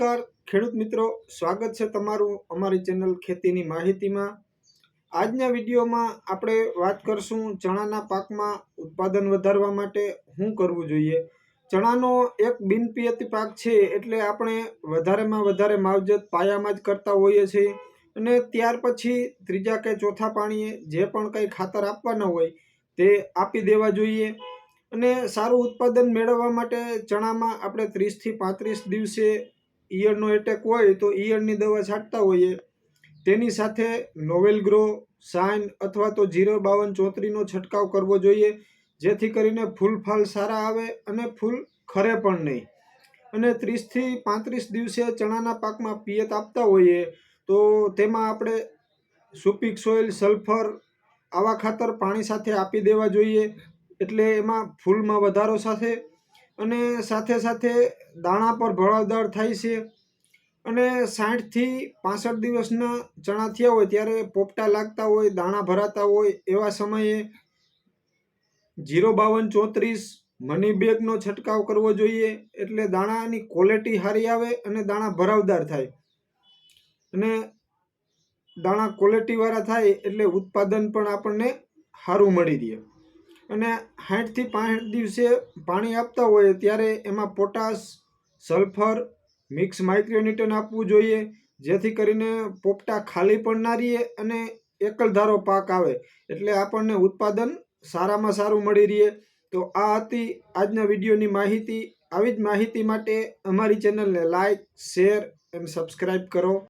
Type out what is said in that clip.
ખેડૂત મિત્રો, સ્વાગત છે તમારું અમારી ચેનલ ખેતીની માહિતીમાં. આજના વિડીયોમાં આપણે વાત કરશું ચણાના પાકમાં ઉત્પાદન વધારવા માટે શું કરવું જોઈએ. ચણાનો એક બિનપિયતી પાક છે એટલે આપણે વધારેમાં વધારે માવજત પાયામાં જ કરતા હોઈએ છીએ અને ત્યાર પછી ત્રીજા કે ચોથા પાણીએ જે પણ કંઈ ખાતર આપવાના હોય તે આપી દેવા જોઈએ. અને સારું ઉત્પાદન મેળવવા માટે ચણામાં આપણે ત્રીસથી પાંત્રીસ દિવસે ઈયળનો એટેક હોય તો ઈયળની દવા છાંટતા હોઈએ. તેની સાથે નોવેલ ગ્રો, સાઇન અથવા તો જીરો બાવન ચોત્રીનો છંટકાવ કરવો જોઈએ, જેથી કરીને ફૂલ ફાલ સારા આવે અને ફૂલ ખરે પણ નહીં. અને ત્રીસથી પાંત્રીસ દિવસે ચણાના પાકમાં પિયત આપતા હોઈએ, તો તેમાં આપણે સુપીક સોઇલ, સલ્ફર આવા ખાતર પાણી સાથે આપી દેવા જોઈએ, એટલે એમાં ફૂલમાં વધારો સાથે અને સાથે સાથે દાણા પર ભળાવદાર થાય છે. અને સાઠથી પાસઠ દિવસના ચણા થયા હોય ત્યારે પોપટા લાગતા હોય, દાણા ભરાતા હોય એવા સમયે જીરો બાવન ચોત્રીસ મની બેગનો છંટકાવ કરવો જોઈએ એટલે દાણાની ક્વોલિટી સારી આવે અને દાણા ભરાવદાર થાય. અને દાણા ક્વોલિટીવાળા થાય એટલે ઉત્પાદન પણ આપણને સારું મળી રહે. અને સાઠથી પાંઠ દિવસે પાણી આપતા હોય ત્યારે એમાં પોટાશ, સલ્ફર, મિક્સ માઇક્રોન્યુટન આપવું જોઈએ, જેથી કરીને પોપટા ખાલી પણ ના રહીએ અને એકલધારો પાક આવે. એટલે આપણને ઉત્પાદન સારામાં સારું મળી રહે. તો આ હતી આજના વિડીયોની માહિતી. આવી જ માહિતી માટે અમારી ચેનલને લાઇક શેર, એમ સબસ્ક્રાઈબ કરો.